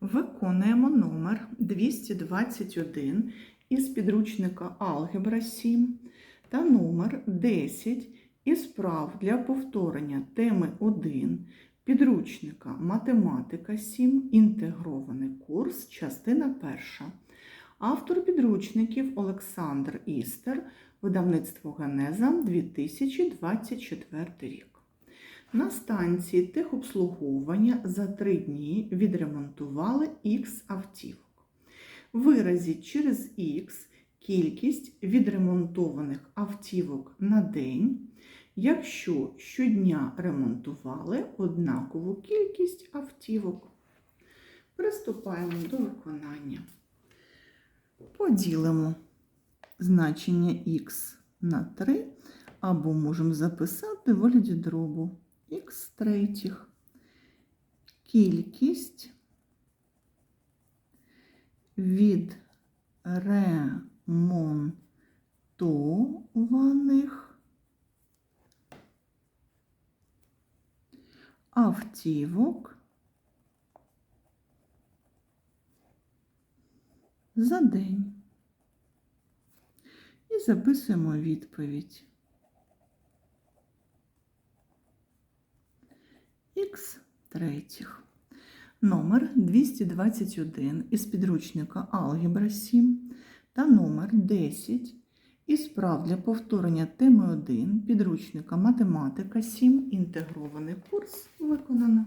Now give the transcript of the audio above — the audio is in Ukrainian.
Виконуємо номер 221 із підручника Алгебра 7 та номер 10 із прав для повторення теми 1 підручника Математика 7. Інтегрований курс, частина 1. Автор підручників Олександр Істер, видавництво Генеза 2024 рік. На станції техобслуговування за три дні відремонтували Х автівок. Виразіть через Х кількість відремонтованих автівок на день, якщо щодня ремонтували однакову кількість автівок. Приступаємо до виконання. Поділимо значення х на 3, або можемо записати в вигляді дробу х третіх. Кількість відремонтованих автівок за день. І записуємо відповідь. Х третіх. Номер 221 із підручника Алгебра 7 та номер 10 із прав для повторення теми 1 підручника Математика 7. Інтегрований курс виконано.